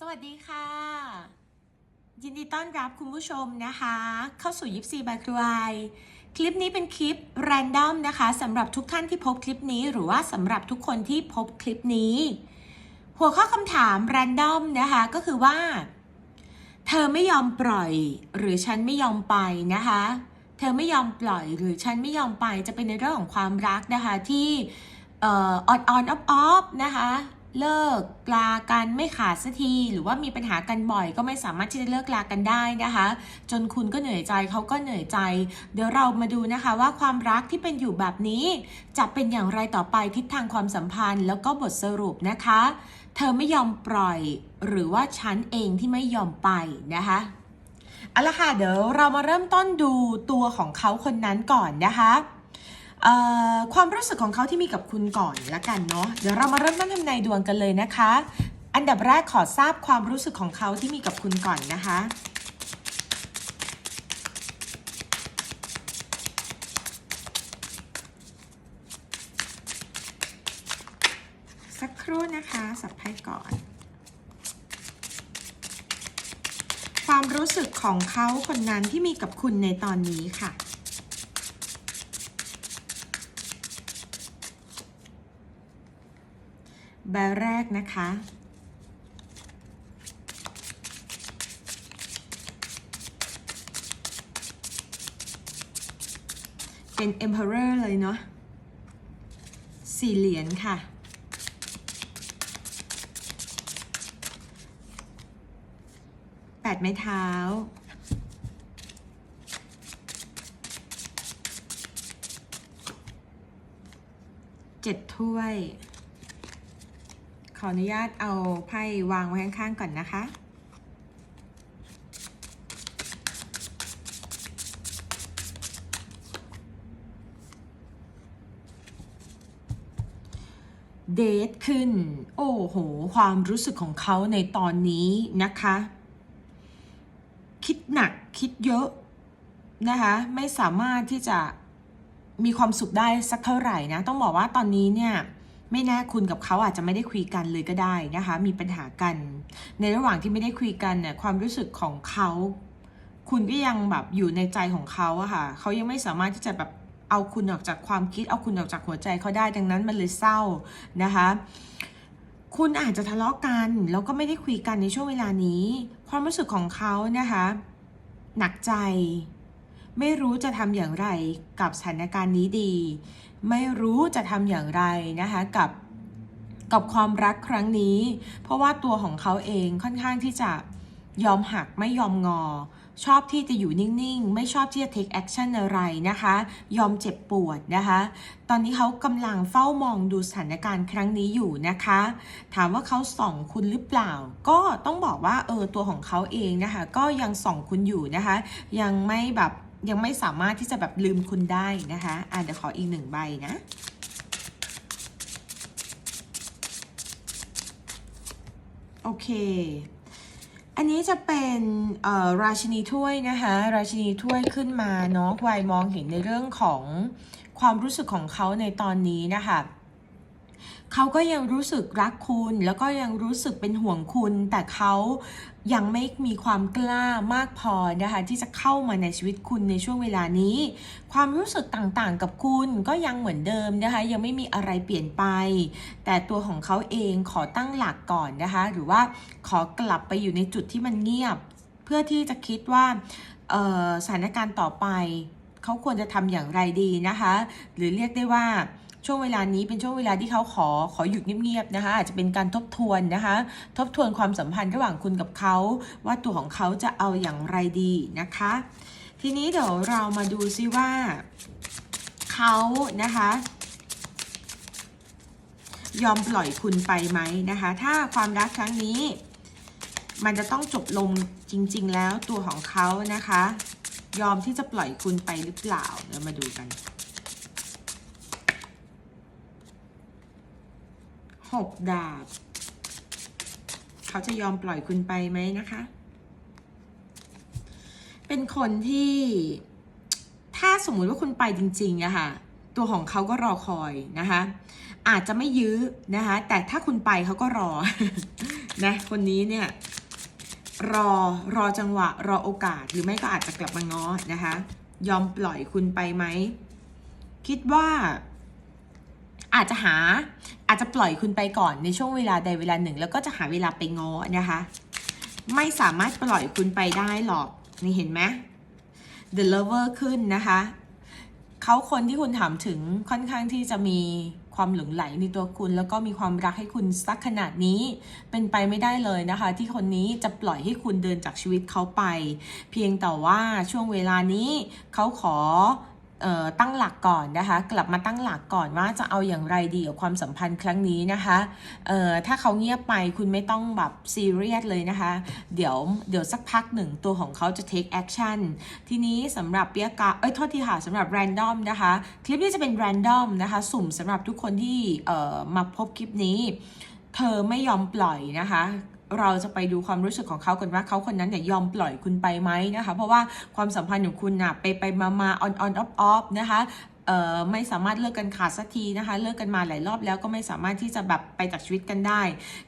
สวัสดีค่ะ ยินดีต้อนรับคุณผู้ชมนะคะ เข้าสู่ยิปซีบายครูไอคลิปนี้เป็นคลิปแรนดอมนะคะสำหรับทุกท่านที่พบคลิปนี้ หรือว่าสำหรับทุกคนที่พบคลิปนี้ หัวข้อคำถามแรนดอมนะคะก็คือว่า เธอไม่ยอมปล่อย หรือฉันไม่ยอมไปนะคะ เธอไม่ยอมปล่อยหรือฉันไม่ยอมไปจะเป็นในเรื่องของความรักนะคะที่อ่อออนออนออฟออฟนะคะ เลิกลากันไม่ขาดสักที หรือว่ามีปัญหากันบ่อย ก็ไม่สามารถที่จะเลิกลากันได้นะคะ จนคุณก็เหนื่อยใจเขาก็เหนื่อยใจ เดี๋ยวเรามาดูนะคะว่าความรักที่เป็นอยู่แบบนี้ จะเป็นอย่างไรต่อไปทิศทางความสัมพันธ์ แล้วก็บทสรุปนะคะ เธอไม่ยอมปล่อย หรือว่าฉันเองที่ไม่ยอมไปนะคะเอาละค่ะเดี๋ยวเรามาเริ่มต้นดูตัวของเขาคนนั้นก่อนนะคะ ความรู้สึกของเขาที่มีกับคุณก่อนละกันเนาะเดี๋ยวเรามาเริ่มต้นทำนายดวงกันเลยนะคะ อันดับแรกขอทราบความรู้สึกของเขาที่มีกับคุณก่อนนะคะสักครู่นะคะสับไพ่ก่อน ความรู้สึกของเขาคนนั้นที่มีกับคุณในตอนนี้ค่ะ ใบแรกนะคะ เป็น Emperor เลยเนาะสี่เหรียญค่ะ แปดไม้เท้า เจ็ดถ้วย ออนุญาตเอาไพ่วางไว้ข้างๆก่อนนะคะเดทขึ้น โอ้โห ความรู้สึกของเขาในตอนนี้นะคะ คิดหนักคิดเยอะนะคะ ไม่สามารถที่จะมีความสุขได้สักเท่าไหร่นะ ต้องบอกว่าตอนนี้เนี่ย ไม่แน่คุณกับเขาอาจจะไม่ได้คุยกันเลยก็ได้นะคะ มีปัญหากัน ในระหว่างที่ไม่ได้คุยกันเนี่ยความรู้สึกของเขาคุณก็ยังแบบอยู่ในใจของเขาอะค่ะเขายังไม่สามารถที่จะแบบเอาคุณออกจากความคิด เอาคุณออกจากหัวใจเขาได้ดังนั้นมันเลยเศร้านะคะ คุณอาจจะทะเลาะกันแล้วก็ไม่ได้คุยกันในช่วงเวลานี้ ความรู้สึกของเขานะคะหนักใจ ไม่รู้จะทำอย่างไรกับสถานการณ์นี้ดี ไม่รู้จะทำอย่างไรนะคะกับกับความรักครั้งนี้ เพราะว่าตัวของเขาเองค่อนข้างที่จะยอมหักไม่ยอมงอ ชอบที่จะอยู่นิ่งๆ ไม่ชอบที่จะ take action อะไรนะคะ ยอมเจ็บปวดนะคะ ตอนนี้เขากำลังเฝ้ามองดูสถานการณ์ครั้งนี้อยู่นะคะ ถามว่าเขาส่องคุณหรือเปล่า ก็ต้องบอกว่าเออตัวของเขาเองนะคะ ก็ยังส่องคุณอยู่นะคะ ยังไม่แบบ ยังไม่สามารถที่จะแบบลืมคุณได้นะคะอะเดี๋ยวขออีกหนึ่งใบนะโอเค อันนี้จะเป็นราชินีถ้วยนะคะ ราชินีถ้วยขึ้นมาเนาะวายมองเห็นในเรื่องของความรู้สึกของเขาในตอนนี้นะคะ เขาก็ยังรู้สึกรักคุณ แล้วก็ยังรู้สึกเป็นห่วงคุณ แต่เขายังไม่มีความกล้ามากพอนะคะที่จะเข้ามาในชีวิตคุณในช่วงเวลานี้ ความรู้สึกต่างๆ กับคุณก็ยังเหมือนเดิมนะคะยังไม่มีอะไรเปลี่ยนไป แต่ตัวของเขาเองขอตั้งหลักก่อนนะคะหรือว่าขอกลับไปอยู่ในจุดที่มันเงียบ เพื่อที่จะคิดว่าสถานการณ์ต่อไป เขาควรจะทำอย่างไรดีนะคะ หรือเรียกได้ว่า ช่วงเวลานี้เป็นช่วงเวลาที่เขาขอขอหยุดเงียบๆนะคะ อาจจะเป็นการทบทวนนะคะ ทบทวนความสัมพันธ์ระหว่างคุณกับเขา ว่าตัวของเขาจะเอาอย่างไรดีนะคะ ทีนี้เดี๋ยวเรามาดูซิว่าเขานะคะยอมปล่อยคุณไปไหมนะคะ ถ้าความรักครั้งนี้ มันจะต้องจบลงจริง ๆ แล้วตัวของเขานะคะ ยอมที่จะปล่อยคุณไปหรือเปล่าเดี๋ยวมาดูกัน หกดาบ เขาจะยอมปล่อยคุณไปไหมนะคะ เป็นคนที่ถ้าสมมุติว่าคุณไปจริงๆอะค่ะ ตัวของเขาก็รอคอยนะคะ อาจจะไม่ยื้อนะคะ แต่ถ้าคุณไปเขาก็รอ นะ คนนี้เนี่ย รอ รอจังหวะ รอโอกาส หรือไม่ก็อาจจะกลับมาง้อนะคะ ยอมปล่อยคุณไปไหม คิดว่า อาจจะหาอาจจะปล่อยคุณไปก่อนในช่วงเวลาใดเวลาหนึ่ง แล้วก็จะหาเวลาไปงอนะคะ ไม่สามารถปล่อยคุณไปได้หรอกนี่เห็นไหม The Lover ขึ้นนะคะเขาคนที่คุณถามถึงค่อนข้างที่จะมีความหลงไหลในตัวคุณ แล้วก็มีความรักให้คุณสักขนาดนี้ เป็นไปไม่ได้เลยนะคะ ที่คนนี้จะปล่อยให้คุณเดินจากชีวิตเขาไป เพียงแต่ว่าช่วงเวลานี้เขาขอ ตั้งหลักก่อนนะคะ กลับมาตั้งหลักก่อนว่าจะเอาอย่างไรดีกับความสัมพันธ์ครั้งนี้นะคะถ้าเขาเงียบไปคุณไม่ต้องแบบซีเรียสเลยนะคะ เดี๋ยวเดี๋ยวสักพักหนึ่งตัวของเขาจะ take action ทีนี้สำหรับเปียกาเอ้ยโทษทีค่ะสำหรับ random นะคะ คลิปนี้จะเป็น random นะคะ สุ่มสำหรับทุกคนที่มาพบคลิปนี้ เธอไม่ยอมปล่อยนะคะ เราจะไปดูความรู้สึกของเขากันว่าเขาคนนั้นเนี่ยยอมปล่อยคุณไปไหมนะคะ เพราะว่าความสัมพันธ์ของคุณน่ะไปไปมามา on on off off นะคะเอ่อไม่สามารถเลิกกันขาดสักทีนะคะ เลิกกันมาหลายรอบแล้วก็ไม่สามารถที่จะแบบไปจากชีวิตกันได้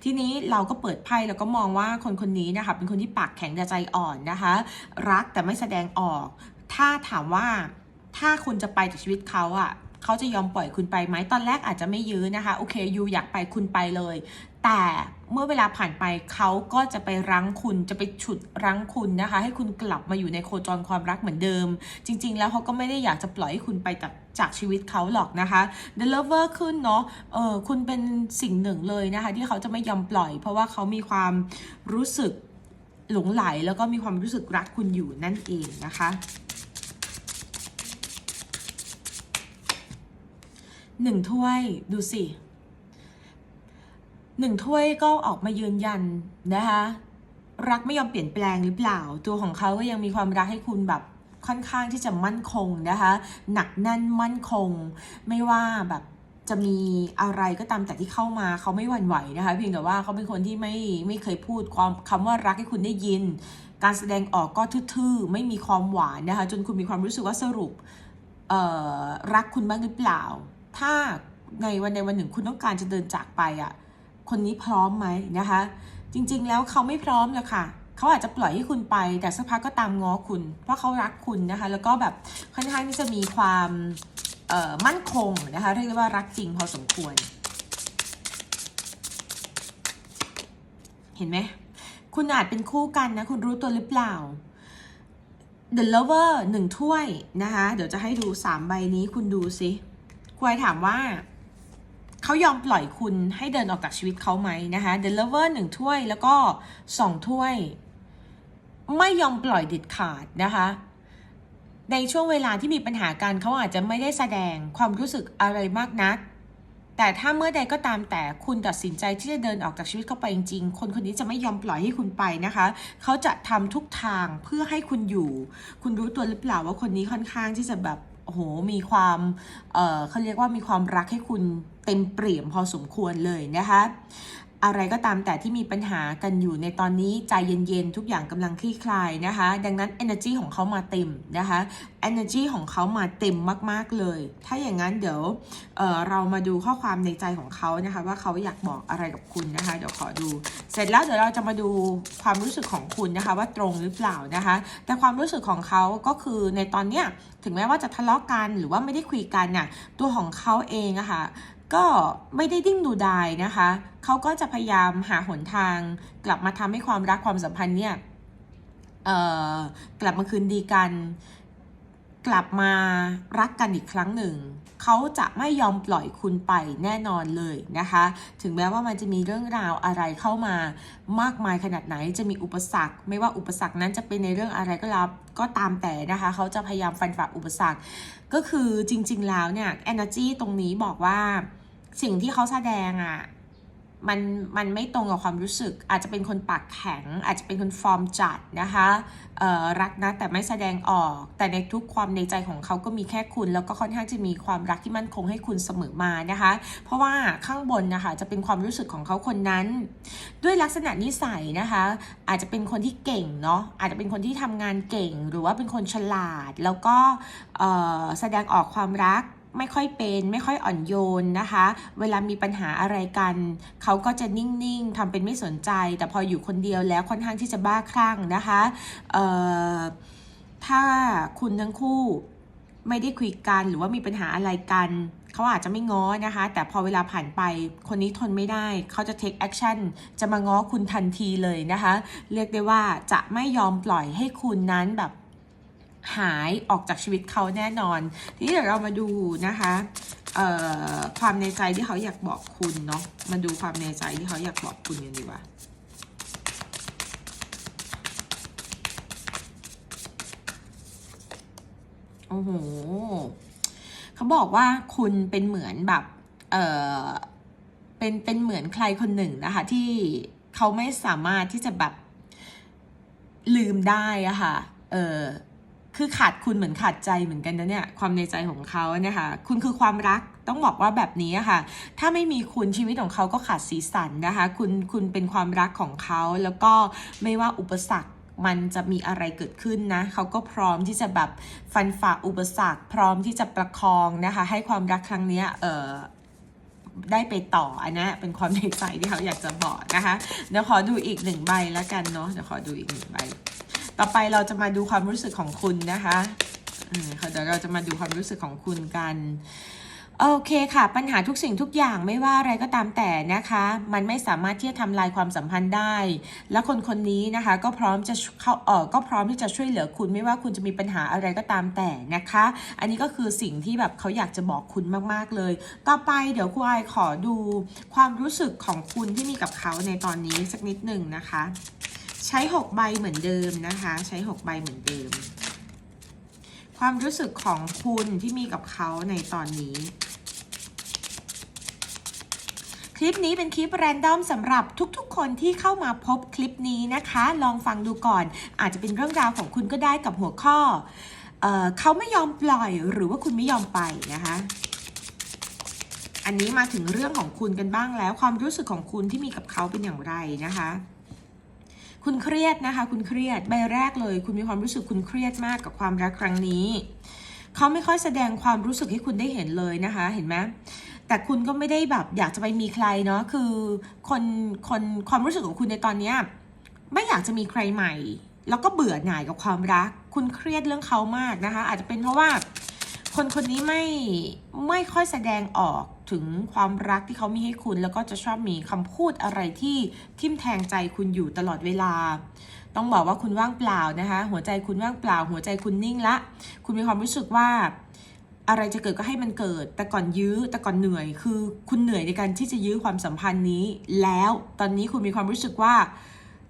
ทีนี้เราก็เปิดไพ่แล้วก็มองว่าคนคนนี้นะคะเป็นคนที่ปากแข็งแต่ใจอ่อนนะคะ รักแต่ไม่แสดงออก ถ้าถามว่าถ้าคุณจะไปจากชีวิตเขาอะเขาจะยอมปล่อยคุณไปไหมตอนแรกอาจจะไม่ยื้อนะคะ โอเคยูอยากไปคุณไปเลย แต่เมื่อเวลาผ่านไปเขาก็จะไปรั้งคุณจะไปฉุดรั้งคุณนะคะ ให้คุณกลับมาอยู่ในโคจรความรักเหมือนเดิม จริง ๆ แล้วเขาก็ไม่ได้อยากจะปล่อยให้คุณไปจากจากชีวิตเขาหรอกนะคะ The Lover ขึ้นเนาะเออคุณเป็นสิ่งหนึ่งเลยนะคะ ที่เขาจะไม่ยอมปล่อย เพราะว่าเขามีความรู้สึกหลงไหล แล้วก็มีความรู้สึกรักคุณอยู่นั่นเองนะคะหนึ่งถ้วยดูสิ หนึ่งถ้วยก็ออกมายืนยันนะคะ รักไม่ยอมเปลี่ยนแปลงหรือเปล่า ตัวของเขาก็ยังมีความรักให้คุณแบบค่อนข้างที่จะมั่นคงนะคะ หนักแน่นมั่นคง ไม่ว่าแบบจะมีอะไรก็ตามแต่ที่เข้ามาเขาไม่หวั่นไหวนะคะ เพียงแต่ว่าเขาเป็นคนที่ไม่ไม่เคยพูดความคำว่ารักให้คุณได้ยิน การแสดงออกก็ทื่อๆไม่มีความหวานนะคะ จนคุณมีความรู้สึกว่าสรุปรักคุณบ้างหรือเปล่า ถ้าในวันใดวันหนึ่งคุณต้องการจะเดินจากไปอะ คนนี้พร้อมไหมนะคะ จริงๆแล้วเขาไม่พร้อมเลยค่ะเขาอาจจะปล่อยให้คุณไปแต่สักพักก็ตามง้อคุณ เพราะเขารักคุณนะคะ แล้วก็แบบค่อนข้างที่จะมีความมั่นคงนะคะเรียกได้ว่ารักจริงพอสมควร เห็นไหมคุณอาจเป็นคู่กันนะ คุณรู้ตัวหรือเปล่า The Lover หนึ่งถ้วยนะคะ เดี๋ยวจะให้ดูสามใบนี้คุณดูสิควายถามว่า เขายอมปล่อยคุณให้เดินออกจากชีวิตเขาไหมนะคะ The Lover หนึ่งถ้วยแล้วก็สองถ้วย ไม่ยอมปล่อยเด็ดขาดนะคะ ในช่วงเวลาที่มีปัญหากันเขาอาจจะไม่ได้แสดงความรู้สึกอะไรมากนัก แต่ถ้าเมื่อใดก็ตามแต่คุณตัดสินใจที่จะเดินออกจากชีวิตเขาไปจริงๆ คนคนนี้จะไม่ยอมปล่อยให้คุณไปนะคะ เขาจะทำทุกทางเพื่อให้คุณอยู่ คุณรู้ตัวหรือเปล่าว่าคนนี้ค่อนข้างที่จะแบบ โอ้โหมีความเอ่อเขาเรียกว่ามีความรักให้คุณเต็มเปี่ยมพอสมควรเลยนะคะ อะไรก็ตามแต่ที่มีปัญหากันอยู่ในตอนนี้ใจเย็นๆ ทุกอย่างกำลังคลี่คลายนะคะ ดังนั้น energy ของเขามาเต็มนะคะ energy ของเขามาเต็มมากๆเลย ถ้าอย่างนั้นเดี๋ยวเออเรามาดูข้อความในใจของเขานะคะ ว่าเขาอยากบอกอะไรกับคุณนะคะ เดี๋ยวขอดู เสร็จแล้วเดี๋ยวเราจะมาดูความรู้สึกของคุณนะคะ ว่าตรงหรือเปล่านะคะ แต่ความรู้สึกของเขาก็คือในตอนเนี้ยถึงแม้ว่าจะทะเลาะกันหรือว่าไม่ได้คุยกันน่ะตัวของเขาเองอะค่ะ ก็ไม่ได้ดิ้งดูดายนะคะ เขาก็จะพยายามหาหนทาง กลับมาทำให้ความรักความสัมพันธ์เนี่ยกลับมาคืนดีกัน กลับมารักกันอีกครั้งหนึ่ง เขาจะไม่ยอมปล่อยคุณไปแน่นอนเลยนะคะ ถึงแม้ว่ามันจะมีเรื่องราวอะไรเข้ามามากมายขนาดไหนจะมีอุปสรรค ไม่ว่าอุปสรรคนั้นจะเป็นในเรื่องอะไรก็รับก็ตามแต่นะคะ เขาจะพยายามฟันฝ่าอุปสรรค ก็คือจริง ๆ แล้วเนี่ย energy ตรงนี้บอกว่าสิ่งที่เขาแสดงอะ่ะ มันมันไม่ตรงกับความรู้สึก อาจจะเป็นคนปากแข็ง อาจจะเป็นคนฟอร์มจัดนะคะรักนะแต่ไม่แสดงออก แต่ในทุกความในใจของเขาก็มีแค่คุณ แล้วก็ค่อนข้างจะมีความรักที่มั่นคงให้คุณเสมอมานะคะ เพราะว่าข้างบนนะคะจะเป็นความรู้สึกของเขาคนนั้น ด้วยลักษณะนิสัยนะคะ อาจจะเป็นคนที่เก่งเนาะอาจจะเป็นคนที่ทำงานเก่ง หรือว่าเป็นคนฉลาด แล้วก็แสดงออกความรัก ไม่ค่อยเป็นไม่ค่อยอ่อนโยนนะคะ เวลามีปัญหาอะไรกัน เขาก็จะนิ่งๆทำเป็นไม่สนใจ แต่พออยู่คนเดียวแล้วค่อนข้างที่จะบ้าคลั่งนะคะเอ่อถ้าคุณทั้งคู่ไม่ได้คุยกันหรือว่ามีปัญหาอะไรกันเขาอาจจะไม่ง้อนะคะ แต่พอเวลาผ่านไปคนนี้ทนไม่ได้เขาจะ take action จะมาง้อคุณทันทีเลยนะคะ เรียกได้ว่าจะไม่ยอมปล่อยให้คุณนั้นแบบ หายออกจากชีวิตเขาแน่นอน ทีนี้เดี๋ยวเรามาดูนะคะความในใจที่เขาอยากบอกคุณเนาะ มาดูความในใจที่เขาอยากบอกคุณกันดีกว่าโอ้โห เขาบอกว่าคุณเป็นเหมือนแบบ เออเป็น เป็นเหมือนใครคนหนึ่งนะคะ ที่เขาไม่สามารถที่จะแบบลืมได้อะค่ะ เออ คือขาดคุณเหมือนขาดใจเหมือนกันนะเนี่ยความในใจของเขาเนี่ยค่ะคุณคือความรักต้องบอกว่าแบบนี้ค่ะ ถ้าไม่มีคุณชีวิตของเขาก็ขาดสีสันนะคะ คุณคุณเป็นความรักของเขาแล้วก็ไม่ว่าอุปสรรคมันจะมีอะไรเกิดขึ้นนะ เขาก็พร้อมที่จะแบบฟันฝ่าอุปสรรค พร้อมที่จะประคองนะคะ ให้ความรักครั้งนี้เออได้ไปต่ออันนะเป็นความในใจที่เขาอยากจะบอกนะคะ เดี๋ยวขอดูอีกหนึ่งใบแล้วกันเนาะเดี๋ยวขอดูอีกหนึ่งใบ ต่อไปเราจะมาดูความรู้สึกของคุณนะคะเดี๋ยวเราจะมาดูความรู้สึกของคุณกันโอเคค่ะ ปัญหาทุกสิ่งทุกอย่างไม่ว่าอะไรก็ตามแต่นะคะ มันไม่สามารถที่จะทำลายความสัมพันธ์ได้ และคนคนนี้นะคะ ก็พร้อมจะเข้าเออก็พร้อมที่จะช่วยเหลือคุณ ไม่ว่าคุณจะมีปัญหาอะไรก็ตามแต่นะคะ อันนี้ก็คือสิ่งที่แบบเขาอยากจะบอกคุณมากๆเลย ต่อไปเดี๋ยวคุณไอขอดูความรู้สึกของคุณที่มีกับเขาในตอนนี้สักนิดหนึ่งนะคะ ใช้6ใบเหมือนเดิมนะคะ ใช้6ใบเหมือนเดิม ความรู้สึกของคุณที่มีกับเขาในตอนนี้ คลิปนี้เป็นคลิปแรนดอมสำหรับทุกๆ คนที่เข้ามาพบคลิปนี้นะคะ ลองฟังดูก่อน อาจจะเป็นเรื่องราวของคุณก็ได้กับหัวข้อเออเขาไม่ยอมปล่อยหรือว่าคุณไม่ยอมไปนะคะ อันนี้มาถึงเรื่องของคุณกันบ้างแล้ว ความรู้สึกของคุณที่มีกับเขาเป็นอย่างไรนะคะ คุณเครียดนะคะ คุณเครียดใบแรกเลย คุณมีความรู้สึกคุณเครียดมากกับความรักครั้งนี้เขาไม่ค่อยแสดงความรู้สึกให้คุณได้เห็นเลยนะคะ เห็นไหมแต่คุณก็ไม่ได้แบบอยากจะไปมีใครเนาะคือคนคนความรู้สึกของคุณในตอนเนี้ยไม่อยากจะมีใครใหม่ แล้วก็เบื่อหน่ายกับความรัก คุณเครียดเรื่องเขามากนะคะ อาจจะเป็นเพราะว่า คนคนนี้ไม่ไม่ค่อยแสดงออก ถึงความรักที่เขามีให้คุณ แล้วก็จะชอบมีคำพูดอะไรที่ทิ่มแทงใจคุณอยู่ตลอดเวลา ต้องบอกว่าคุณว่างเปล่านะคะ หัวใจคุณว่างเปล่า หัวใจคุณนิ่งละ คุณมีความรู้สึกว่าอะไรจะเกิดก็ให้มันเกิด แต่ก่อนยื้อ แต่ก่อนเหนื่อย คือคุณเหนื่อยในการที่จะยื้อความสัมพันธ์นี้ แล้วตอนนี้คุณมีความรู้สึกว่า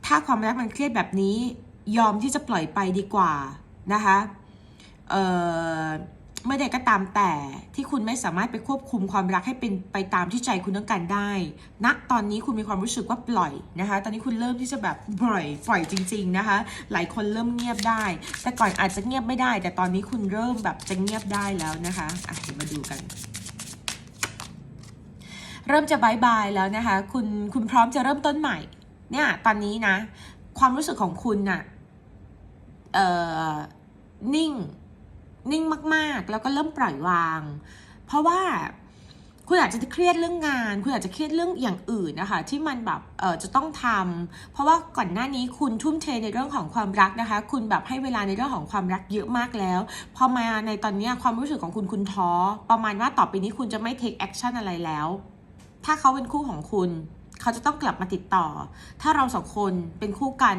ถ้าความรักมันเครียดแบบนี้ ยอมที่จะปล่อยไปดีกว่านะคะ เอ่อ เมื่อใดก็ตามแต่ที่คุณไม่สามารถไปควบคุมความรักให้เป็นไปตามที่ใจคุณต้องการได้ณนะตอนนี้คุณมีความรู้สึกว่าปล่อยนะคะ ตอนนี้คุณเริ่มที่จะแบบปล่อยปล่อยจริง ๆนะคะ หลายคนเริ่มเงียบได้ แต่ก่อนอาจจะเงียบไม่ได้ แต่ตอนนี้คุณเริ่มแบบจะเงียบได้แล้วนะคะอะเดี๋ยวมาดูกันเริ่มจะบายบายแล้วนะคะ คุณคุณพร้อมจะเริ่มต้นใหม่ เนี่ยตอนนี้นะ ความรู้สึกของคุณน่ะเอ่อนิ่ง นิ่งมากๆ แล้วก็เริ่มปล่อยวาง เพราะว่าคุณอาจจะเครียดเรื่องงาน คุณอาจจะเครียดเรื่องอย่างอื่นนะคะ ที่มันแบบเออจะต้องทำเพราะว่าก่อนหน้านี้คุณทุ่มเทในเรื่องของความรักนะคะ คุณแบบให้เวลาในเรื่องของความรักเยอะมากแล้วพอมาในตอนนี้ความรู้สึกของคุณคุณท้อ ประมาณว่าต่อไปนี้คุณจะไม่ take action อะไรแล้ว ถ้าเขาเป็นคู่ของคุณ เขาจะต้องกลับมาติดต่อ ถ้าเราสองคนเป็นคู่กัน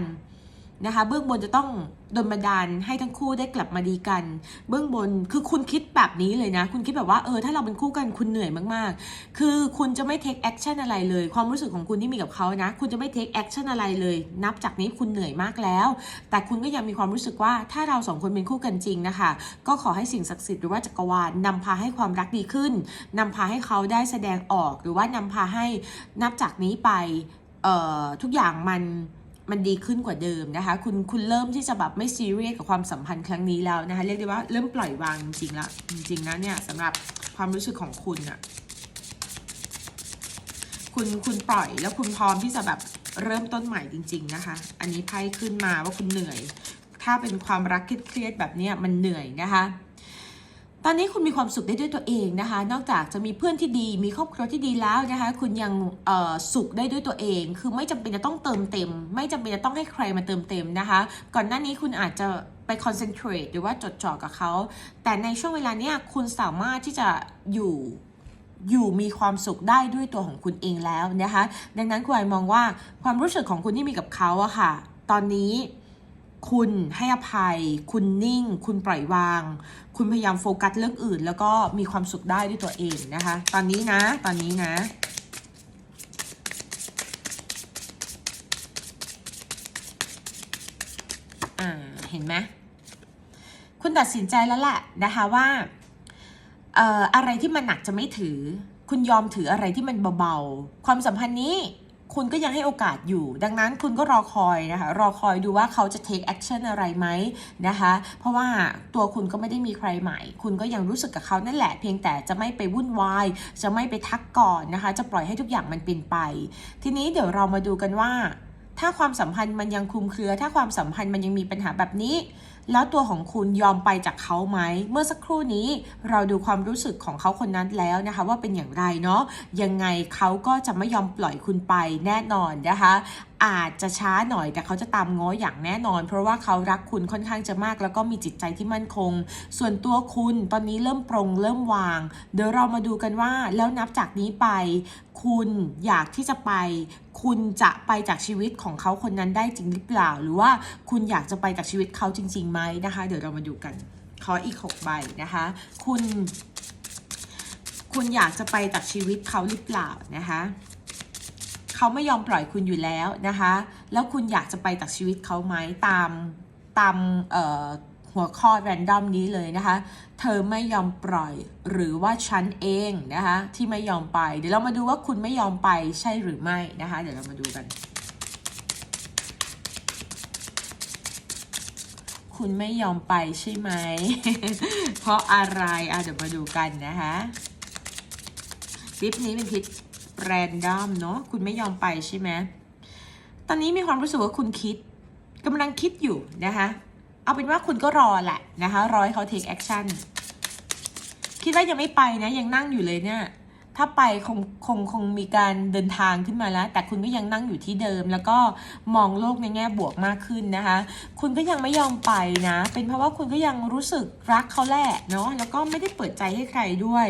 นะคะเบื้องบนจะต้องดลบันดาลให้ทั้งคู่ได้กลับมาดีกัน เบื้องบนคือคุณคิดแบบนี้เลยนะ คุณคิดแบบว่าเออถ้าเราเป็นคู่กันคุณเหนื่อยมากๆ คือคุณจะไม่ take action อะไรเลย ความรู้สึกของคุณที่มีกับเขานะ คุณจะไม่ take action อะไรเลย นับจากนี้คุณเหนื่อยมากแล้ว แต่คุณก็ยังมีความรู้สึกว่าถ้าเราสองคนเป็นคู่กันจริงนะคะก็ขอให้สิ่งศักดิ์สิทธิ์หรือว่าจักรวาลนำพาให้ความรักดีขึ้นนำพาให้เขาได้แสดงออก หรือว่านำพาให้นับจากนี้ไปเอ่อทุกอย่างมัน มันดีขึ้นกว่าเดิมนะคะ คุณคุณเริ่มที่จะแบบไม่ซีเรียสกับความสัมพันธ์ครั้งนี้แล้วนะคะ เรียกได้ว่าเริ่มปล่อยวางจริงๆแล้วจริงๆนะเนี่ยสำหรับความรู้สึกของคุณอะคุณคุณปล่อยแล้วคุณพร้อมที่จะแบบเริ่มต้นใหม่จริง ๆนะคะ อันนี้ไพ่ขึ้นมาว่าคุณเหนื่อย ถ้าเป็นความรักเครียดๆแบบเนี้ยมันเหนื่อยนะคะ ตอนนี้คุณมีความสุขได้ด้วยตัวเองนะคะ นอกจากจะมีเพื่อนที่ดี มีครอบครัวที่ดีแล้วนะคะ คุณยังสุขได้ด้วยตัวเอง คือไม่จำเป็นจะต้องเติมเต็ม ไม่จำเป็นจะต้องให้ใครมาเติมเต็มนะคะ ก่อนหน้านี้คุณอาจจะไป concentrate หรือว่าจดจ่อกับเขา แต่ในช่วงเวลาเนี้ยคุณสามารถที่จะอยู่อยู่มีความสุขได้ด้วยตัวของคุณเองแล้วนะคะ ดังนั้นคุณไอมองว่าความรู้สึกของคุณที่มีกับเขาอะค่ะ ตอนนี้ คุณให้อภัย คุณนิ่ง คุณปล่อยวาง คุณพยายามโฟกัสเรื่องอื่น แล้วก็มีความสุขได้ด้วยตัวเองนะคะ ตอนนี้นะ ตอนนี้นะ อ่า เห็นไหมคุณตัดสินใจแล้วแหละนะคะว่า เอ่อ อะไรที่มันหนักจะไม่ถือ คุณยอมถืออะไรที่มันเบาๆ ความสัมพันธ์นี้ คุณก็ยังให้โอกาสอยู่ ดังนั้นคุณก็รอคอยนะคะ รอคอยดูว่าเขาจะ take action อะไรไหมนะคะ เพราะว่าตัวคุณก็ไม่ได้มีใครใหม่ คุณก็ยังรู้สึกกับเขานั่นแหละ เพียงแต่จะไม่ไปวุ่นวาย จะไม่ไปทักก่อนนะคะ จะปล่อยให้ทุกอย่างมันเป็นไป ทีนี้เดี๋ยวเรามาดูกันว่า ถ้าความสัมพันธ์มันยังคลุมเครือ ถ้าความสัมพันธ์มันยังมีปัญหาแบบนี้ แล้วตัวของคุณยอมไปจากเขาไหม เมื่อสักครู่นี้เราดูความรู้สึกของเขาคนนั้นแล้วนะคะ ว่าเป็นอย่างไรเนาะ ยังไงเขาก็จะไม่ยอมปล่อยคุณไปแน่นอนนะคะ อาจจะช้าหน่อยแต่เขาจะตามง้ออย่างแน่นอน เพราะว่าเขารักคุณค่อนข้างจะมาก แล้วก็มีจิตใจที่มั่นคง ส่วนตัวคุณตอนนี้เริ่มปรงเริ่มวาง เดี๋ยวเรามาดูกันว่าแล้วนับจากนี้ไป คุณอยากที่จะไป คุณจะไปจากชีวิตของเขาคนนั้นได้จริงหรือเปล่า หรือว่าคุณอยากจะไปจากชีวิตเขาจริงๆไหมนะคะ เดี๋ยวเรามาดูกัน ขออีก6ใบนะคะ คุณ คุณอยากจะไปจากชีวิตเขาหรือเปล่านะคะเขาไม่ยอมปล่อยคุณอยู่แล้วนะคะ แล้วคุณอยากจะไปจากชีวิตเขาไหมตามตามเอ่อ หัวข้อแรนดอมนี้เลยนะคะ เธอไม่ยอมปล่อยหรือว่าฉันเองนะคะที่ไม่ยอมไป เดี๋ยวเรามาดูว่าคุณไม่ยอมไปใช่หรือไม่นะคะ เดี๋ยวเรามาดูกัน คุณไม่ยอมไปใช่ไหม เพราะอะไรอะเดี๋ยวมาดูกันนะคะคลิปนี้เป็นคลิปแรนดอมเนาะคุณไม่ยอมไปใช่ไหมตอนนี้มีความรู้สึกว่าคุณคิดกำลังคิดอยู่นะคะ เอาเป็นว่าคุณก็รอแหละนะคะรอให้เขา take action คิดว่ายังไม่ไปนะยังนั่งอยู่เลยเนี่ยถ้าไปคงคงคงมีการเดินทางขึ้นมาแล้ว แต่คุณก็ยังนั่งอยู่ที่เดิม แล้วก็มองโลกในแง่บวกมากขึ้นนะคะ คุณก็ยังไม่ยอมไปนะ เป็นเพราะว่าคุณก็ยังรู้สึกรักเขาแหละเนาะแล้วก็ไม่ได้เปิดใจให้ใครด้วย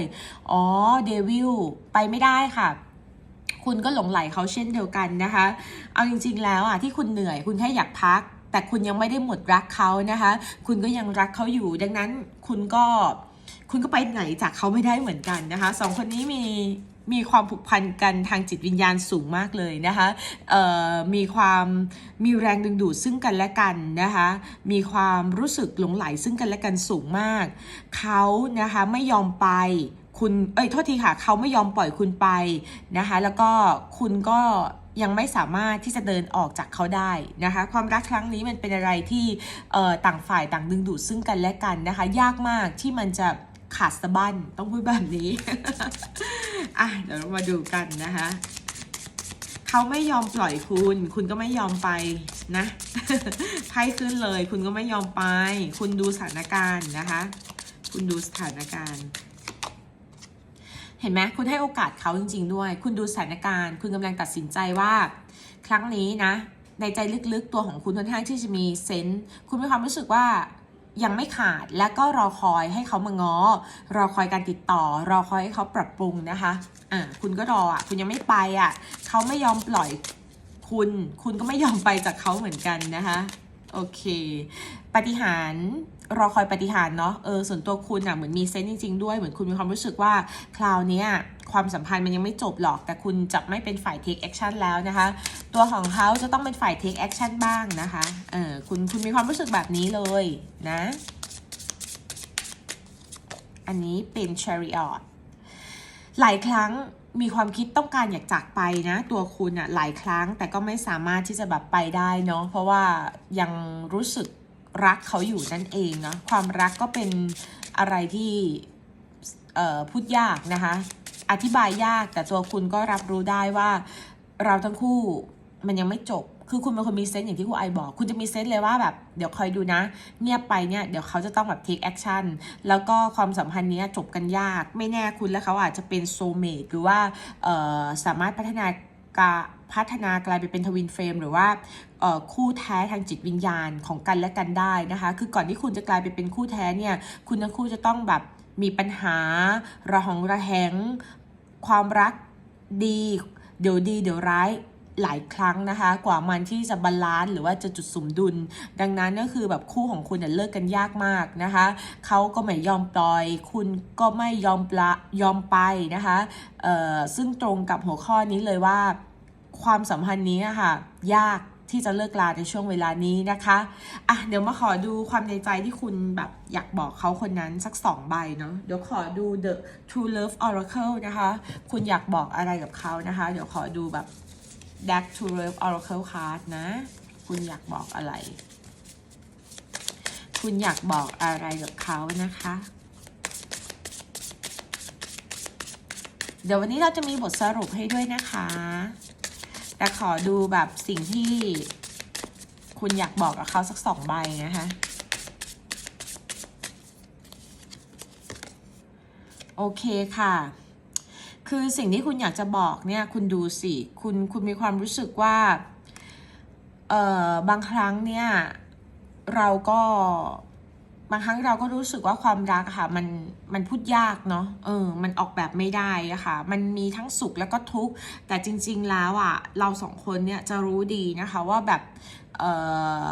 อ๋อเดวิลไปไม่ได้ค่ะคุณก็หลงไหลเขาเช่นเดียวกันนะคะ เอาจริง ๆ แล้วอะที่คุณเหนื่อยคุณแค่อยากพัก แต่คุณยังไม่ได้หมดรักเขานะคะ คุณก็ยังรักเขาอยู่ ดังนั้นคุณก็คุณก็ไปไหนจากเขาไม่ได้เหมือนกันนะคะสองคนนี้มีมีความผูกพันกันทางจิตวิญญาณสูงมากเลยนะคะมีความมีแรงดึงดูดซึ่งกันและกันนะคะ มีความรู้สึกหลงไหลซึ่งกันและกันสูงมาก เขานะคะไม่ยอมไปคุณ เอ้ย โทษทีค่ะ เขาไม่ยอมปล่อยคุณไปนะคะ แล้วก็คุณก็ ยังไม่สามารถที่จะเดินออกจากเขาได้นะคะความรักครั้งนี้มันเป็นอะไรที่ต่างฝ่ายต่างดึงดูดซึ่งกันและกันนะคะ ยากมากที่มันจะขาดสะบั้นต้องพูดแบบนี้อะเดี๋ยวเรามาดูกันนะคะเขาไม่ยอมปล่อยคุณ คุณก็ไม่ยอมไปนะไพ่ขึ้นเลย คุณก็ไม่ยอมไป คุณดูสถานการณ์นะคะ คุณดูสถานการณ์ เห็นไหมคุณให้โอกาสเขาจริง ๆ ด้วย คุณดูสถานการณ์ คุณกำลังตัดสินใจว่า ครั้งนี้นะ ในใจลึกๆตัวของคุณค่อนข้างที่จะมีเซนส์คุณมีความรู้สึกว่ายังไม่ขาดและก็รอคอยให้เขามาง้อ รอคอยการติดต่อ รอคอยให้เขาปรับปรุงนะคะอะคุณก็รออะ คุณยังไม่ไปอะ เขาไม่ยอมปล่อยคุณ คุณก็ไม่ยอมไปจากเขาเหมือนกันนะคะ โอเค ปฏิหารรอคอยปฏิหารเนาะ เออ ส่วนตัวคุณอะเหมือนมีเซนส์จริง ๆ ด้วย เหมือนคุณมีความรู้สึกว่า คราวนี้ความสัมพันธ์มันยังไม่จบหรอก แต่คุณจะไม่เป็นฝ่าย take action แล้วนะคะ ตัวของเขาจะต้องเป็นฝ่าย take action บ้างนะคะ เออ คุณ คุณมีความรู้สึกแบบนี้เลยนะ อันนี้เป็น chariot หลายครั้งมีความคิดต้องการอยากจากไปนะ ตัวคุณอะหลายครั้งแต่ก็ไม่สามารถที่จะแบบไปได้เนาะเพราะว่ายังรู้สึกรักเขาอยู่นั่นเองเนาะความรักก็เป็นอะไรที่พูดยากนะคะ อธิบายยากแต่ตัวคุณก็รับรู้ได้ว่าเราทั้งคู่มันยังไม่จบ คือคุณเป็นคนมีเซนส์อย่างที่ครูไอบอก คุณจะมีเซนส์เลยว่าแบบเดี๋ยวคอยดูนะ เงียบไปเนี่ยเดี๋ยวเขาจะต้องแบบ take action แล้วก็ความสัมพันธ์นี้จบกันยาก ไม่แน่คุณและเขาอาจจะเป็น soulmate หรือว่าสามารถพัฒนากาพัฒนากลายไปเป็นทวินเฟรมหรือว่าคู่แท้ทางจิตวิญญาณของกันและกันได้นะคะ คือก่อนที่คุณจะกลายไปเป็นคู่แท้เนี่ย คุณทั้งคู่จะต้องแบบมีปัญหา ระหองระแหง ความรักดี เดี๋ยวดีเดี๋ยวร้าย หลายครั้งนะคะ กว่ามันที่จะบาลานซ์หรือว่าจะจุดสมดุล ดังนั้นก็คือแบบคู่ของคุณเนี่ยเลิกกันยากมากนะคะเขาก็ไม่ยอมปล่อย คุณก็ไม่ยอมปละยอมไปนะคะเอ่อซึ่งตรงกับหัวข้อนี้เลยว่า ความสัมพันธ์นี้อะค่ะยากที่จะเลิกลาในช่วงเวลานี้นะคะอะเดี๋ยวมาขอดูความในใจที่คุณแบบอยากบอกเขาคนนั้นสักสองใบเนาะ เดี๋ยวขอดู The True Love Oracle นะคะ คุณอยากบอกอะไรกับเขานะคะ เดี๋ยวขอดูแบบ Deck to Love Oracle Card นะ คุณอยากบอกอะไร คุณอยากบอกอะไรกับเขานะคะ เดี๋ยววันนี้เราจะมีบทสรุปให้ด้วยนะคะ แต่ขอดูแบบสิ่งที่คุณอยากบอกกับเขาสักสองใบนะคะโอเคค่ะ คือสิ่งที่คุณอยากจะบอกเนี่ยคุณดูสิคุณคุณมีความรู้สึกว่าเอ่อบางครั้งเนี่ยเราก็บางครั้งเราก็รู้สึกว่าความรักค่ะ มันมันพูดยากเนาะเออ มันออกแบบไม่ได้ะค่ะ มันมีทั้งสุขแล้วก็ทุกข์แต่จริง ๆ แล้วอะ เราสองคนเนี่ยจะรู้ดีนะคะว่าแบบเออ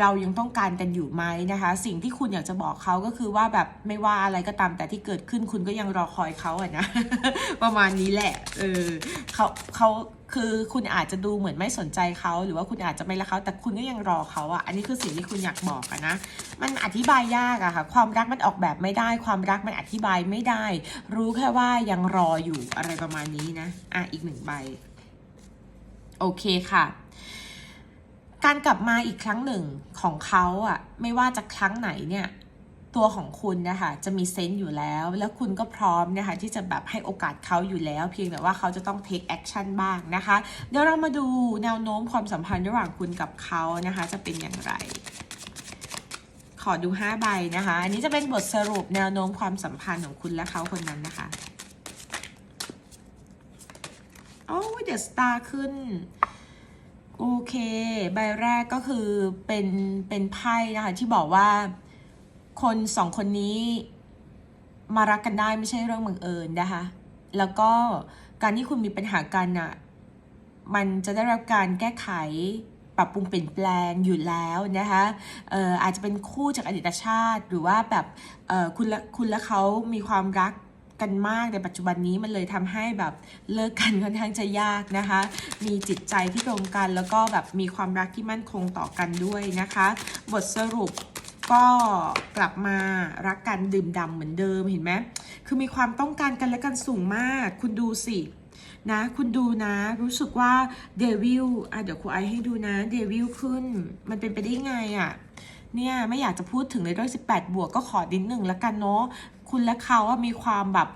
เรายังต้องการกันอยู่ไหมนะคะ สิ่งที่คุณอยากจะบอกเขาก็คือว่าแบบไม่ว่าอะไรก็ตามแต่ที่เกิดขึ้นคุณก็ยังรอคอยเขาอะนะ ประมาณนี้แหละเออเขาเขาคือคุณอาจจะดูเหมือนไม่สนใจเขาหรือว่าคุณอาจจะไม่รักเขาแต่คุณก็ยังรอเขาอะอันนี้คือสิ่งที่คุณอยากบอกอะนะ มันอธิบายยากอะค่ะ ความรักมันออกแบบไม่ได้ ความรักมันอธิบายไม่ได้ รู้แค่ว่ายังรออยู่อะไรประมาณนี้นะอะอีกหนึ่งใบ โอเคค่ะ การกลับมาอีกครั้งหนึ่งของเขาอะไม่ว่าจะครั้งไหนเนี่ย ตัวของคุณนะคะจะมีเซนต์อยู่แล้ว แล้วคุณก็พร้อมนะคะที่จะแบบให้โอกาสเขาอยู่แล้ว เพียงแต่ว่าเขาจะต้อง take action บ้างนะคะ เดี๋ยวเรามาดูแนวโน้มความสัมพันธ์ระหว่างคุณกับเขานะคะ จะเป็นอย่างไร ขอดู 5 ใบนะคะ อันนี้จะเป็นบทสรุปแนวโน้มความสัมพันธ์ของคุณและเขาคนนั้นนะคะโอ้เดอะสตาร์ขึ้น โอเค ใบแรกก็คือเป็นเป็นไพ่นะคะที่บอกว่าคนสองคนนี้มารักกันได้ไม่ใช่เรื่องบังเอิญนะคะ แล้วก็การที่คุณมีปัญหากันอะมันจะได้รับการแก้ไขปรับปรุงเปลี่ยนแปลงอยู่แล้วนะคะอออาจจะเป็นคู่จากอดีตชาติ หรือว่าแบบคุณและคุณและเขามีความรัก กันมากในปัจจุบันนี้มันเลยทำให้แบบเลิกกันค่อนข้างจะยากนะคะ มีจิตใจที่ตรงกันแล้วก็แบบมีความรักที่มั่นคงต่อกันด้วยนะคะ บทสรุปก็กลับมารักกันดื่มด่ำเหมือนเดิมเห็นไหมคือมีความต้องการกันและกันสูงมาก คุณดูสินะคุณดูนะรู้สึกว่าเดวิลอะเดี๋ยวครูไอให้ดูนะเดวิลขึ้น มันเป็นไปได้ไงอะ่ะเนี่ยไม่อยากจะพูดถึงในเรื่อง18 บวกก็ขอดินหนึ่งละกันเนาะ คุณและเขาว่ามีความแบบ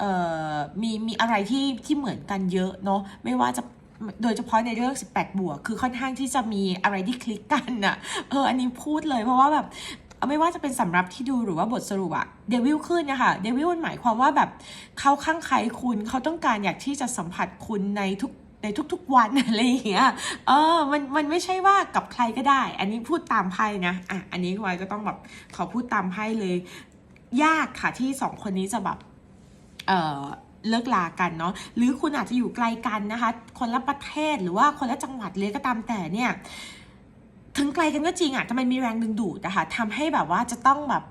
เอ่อมีมีอะไรที่ที่เหมือนกันเยอะเนาะไม่ว่าจะโดยเฉพาะในเรื่อง 18 บวก คือค่อนข้างที่จะมีอะไรที่คลิกกันอะเออ อันนี้พูดเลยเพราะว่าแบบไม่ว่าจะเป็นสำรับที่ดูหรือว่าบทสรุปอะเดวิลขึ้นนะคะเดวิลมันหมายความว่าแบบเขาข้างใครคุณเขาต้องการอยากที่จะสัมผัสคุณในทุกในทุกๆวันอะไรอย่างเงี้ย เออ มัน มันไม่ใช่ว่ากับใครก็ได้ อันนี้พูดตามไพ่นะ อะ อันนี้ไว้ก็ต้องแบบขอพูดตามไพ่เลย ยากค่ะที่สองคนนี้จะแบบเอ่อเลิกลากันเนาะหรือคุณอาจจะอยู่ไกลกันนะคะ คนละประเทศหรือว่าคนละจังหวัดเลยก็ตามแต่เนี่ยถึงไกลกันก็จริงอะแต่มันมีแรงดึงดูดนะคะทำให้แบบว่าจะต้องแบบ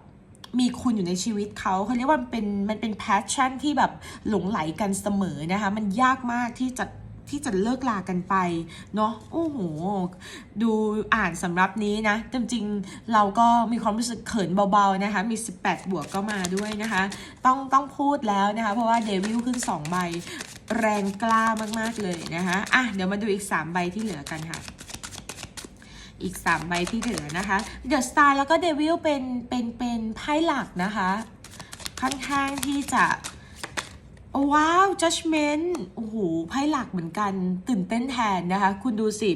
มีคุณอยู่ในชีวิตเขาเขาเรียกว่ามันเป็นมันเป็น passion ที่แบบหลงไหลกันเสมอนะคะ มันยากมากที่จะ ที่จะเลิกลากันไปเนาะโอ้โห ดูอ่านสำรับนี้นะจริงๆเราก็มีความรู้สึกเขินเบาๆนะคะ มี 18 บวกก็มาด้วยนะคะ ต้องต้องพูดแล้วนะคะ เพราะว่าเดวิลขึ้น 2 ใบ แรงกล้ามากๆเลยนะคะอะเดี๋ยวมาดูอีก 3 ใบที่เหลือกันค่ะอีก 3 ใบที่เหลือนะคะเดอะสตาร์แล้วก็เดวิลเป็นเป็นเป็นไพ่หลักนะคะ ค่อนข้างที่จะ โอ้ว้าว judgment โอ้โหไพ่หลักเหมือนกัน ตื่นเต้นแทนนะคะ คุณดูสิ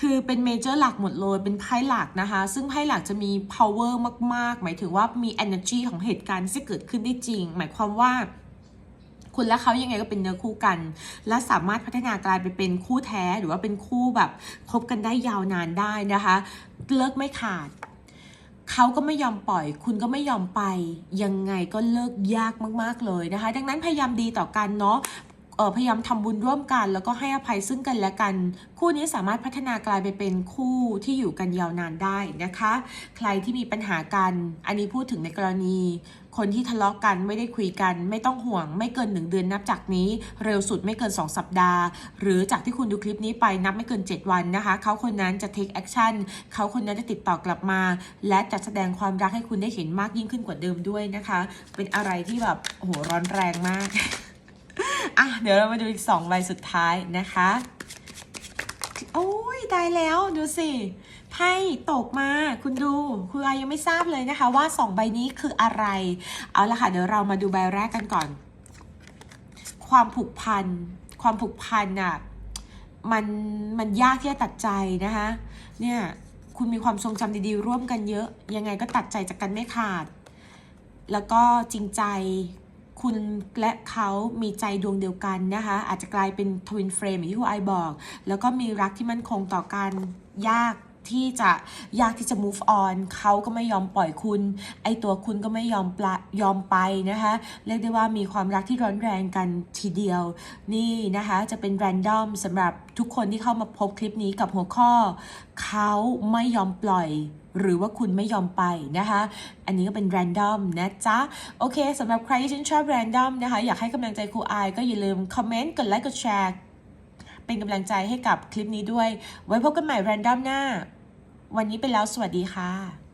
คือเป็นเมเจอร์หลักหมดเลย เป็นไพ่หลักนะคะ ซึ่งไพ่หลักจะมี power มาก ๆ หมายถึงว่ามี energy ของเหตุการณ์ที่เกิดขึ้นได้จริง หมายความว่าคุณและเขายังไงก็เป็นเนื้อคู่กัน และสามารถพัฒนากลายไปเป็นคู่แท้หรือว่าเป็นคู่แบบคบกันได้ยาวนานได้นะคะ เลิกไม่ขาด เขาก็ไม่ยอมปล่อย คุณก็ไม่ยอมไป ยังไงก็เลิกยากมาก ๆ เลยนะคะ ดังนั้นพยายามดีต่อกันเนาะ พยายามทำบุญร่วมกัน แล้วก็ให้อภัยซึ่งกันและกัน คู่นี้สามารถพัฒนากลายไปเป็นคู่ที่อยู่กันยาวนานได้นะคะ ใครที่มีปัญหากัน อันนี้พูดถึงในกรณี คนที่ทะเลาะกันไม่ได้คุยกัน ไม่ต้องห่วง ไม่เกิน 1 เดือนนับจากนี้ เร็วสุดไม่เกิน 2 สัปดาห์ หรือจากที่คุณดูคลิปนี้ไปนับไม่เกิน 7 วันนะคะ เขาคนนั้นจะ take action เขาคนนั้นจะติดต่อกลับมา และจะแสดงความรักให้คุณได้เห็นมากยิ่งขึ้นกว่าเดิมด้วยนะคะ เป็นอะไรที่แบบโอ้โหร้อนแรงมาก อะเดี๋ยวเรามาดูอีก2ใบสุดท้ายนะคะ โอ้ยตายแล้วดูสิไพ่ตกมาคุณดูคุณอายังไม่ทราบเลยนะคะว่าสองใบนี้คืออะไร เอาละค่ะเดี๋ยวเรามาดูใบแรกกันก่อน ความผูกพัน ความผูกพันอะมันมันยากที่จะตัดใจนะคะเนี่ยคุณมีความทรงจำดีๆ ร่วมกันเยอะ ยังไงก็ตัดใจจากกันไม่ขาด แล้วก็จริงใจ คุณและเขามีใจดวงเดียวกันนะคะ อาจจะกลายเป็นทวินเฟรมอย่างที่คุณไอบอก แล้วก็มีรักที่มั่นคงต่อกันยาก ที่จะยากที่จะ move on เขาก็ไม่ยอมปล่อยคุณ ไอตัวคุณก็ไม่ยอมปลยอมไปนะคะเรียกได้ว่ามีความรักที่ร้อนแรงกันทีเดียว นี่นะคะจะเป็น random สำหรับทุกคนที่เข้ามาพบคลิปนี้กับหัวข้อ เขาไม่ยอมปล่อยหรือว่าคุณไม่ยอมไปนะคะ อันนี้ก็เป็น random นะจ๊ะ โอเคสำหรับใครที่ชื่นชอบ random นะคะ อยากให้กำลังใจครูอายก็อย่าลืมคอมเมนต์ กดไลค์ กดแชร์ เป็นกำลังใจให้กับคลิปนี้ด้วย ไว้พบกันใหม่ random หน้า วันนี้ไปแล้วสวัสดีค่ะ